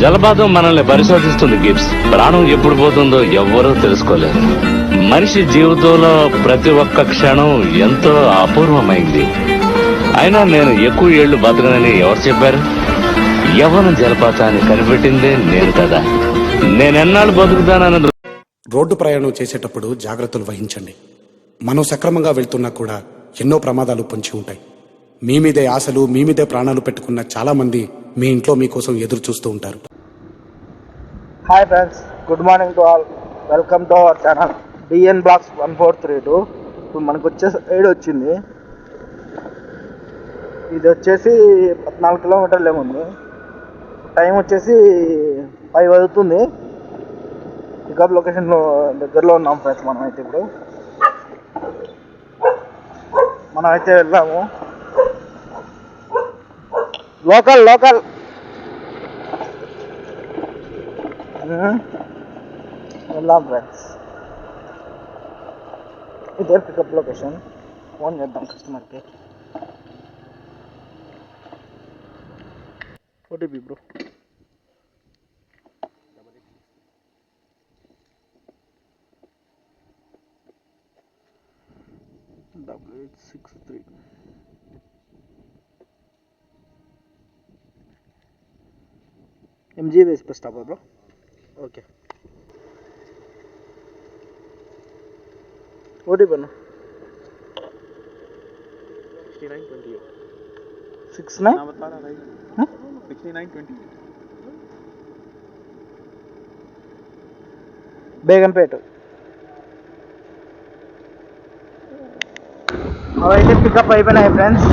జలపాతం మనల్ని పరిశోధిస్తుంది గిబ్స్. ప్రాణం ఎప్పుడు పోతుందో ఎవ్వరూ తెలుసుకోలేరు మనిషి జీవితంలో ప్రతి ఒక్క క్షణం ఎంతో అపూర్వమైంది. అయినా నేను ఎక్కువ ఏళ్ళు బతకనని ఎవరు చెప్పారు? యవ్వన జలపాతాన్ని కనిపెట్టిందే నేను కదా. నేనెన్నాళ్ళు బతుకుతానని రోడ్డు ప్రయాణం చేసేటప్పుడు జాగ్రత్తలు వహించండి. మనం సక్రమంగా వెళ్తున్నా కూడా ఎన్నో ప్రమాదాలు పొంచి ఉంటాయి. మీ మీదే ఆశలు మీ మీదే ప్రాణాలు పెట్టుకున్న చాలా మంది మీ ఇంట్లో మీకోసం ఎదురు చూస్తూ ఉంటారు. Hi friends good morning to all welcome to our channel D N blocks one four three two ఇప్పుడు మనకు వచ్చే సైడ్ వచ్చింది. ఇది వచ్చేసి పద్నాలుగు కిలోమీటర్లు ఏముంది టైం వచ్చేసి ఫైవ్ అవుతుంది. పికప్ లొకేషన్లో దగ్గరలో ఉన్నాం ఫ్రెండ్స్ మనం అయితే ఇప్పుడు. మనం అయితే వెళ్ళాము లోకల్ లోకల్ వెళ్దాం ఫ్రెండ్స్ ఇదే పికప్ లొకేషన్ ఫోన్ చేద్దాం కస్టమర్కి OTP bro double eight six three MG వేసి bus stop bro okay OTP అన్న సిక్స్ నైన్ బేగంపేట అవైతే పికప్ అయిపోయినాయి ఫ్రెండ్స్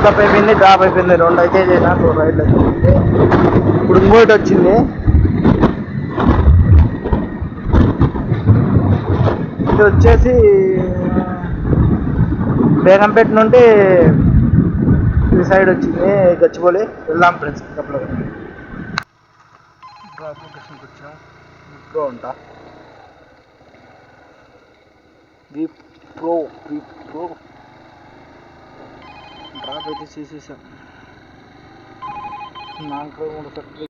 pickup అయిపోయింది డ్రాప్ అయిపోయింది. రెండు అయితే నాకు టూ రైడ్లు అయితే ఇప్పుడు ఇంకోటి వచ్చింది. ఇది వచ్చేసి బేగంపేట నుండి ఈ సైడ్ వచ్చింది గచ్చిపోలి వెళ్దాం ఫ్రెండ్స్ పికప్లో డ్రాప్ లొకేషన్కి ప్రో ఉంటా. వి ప్రో వి ప్రో డ్రాప్ అయితే చేసేసాం నాలుగు మూడు friends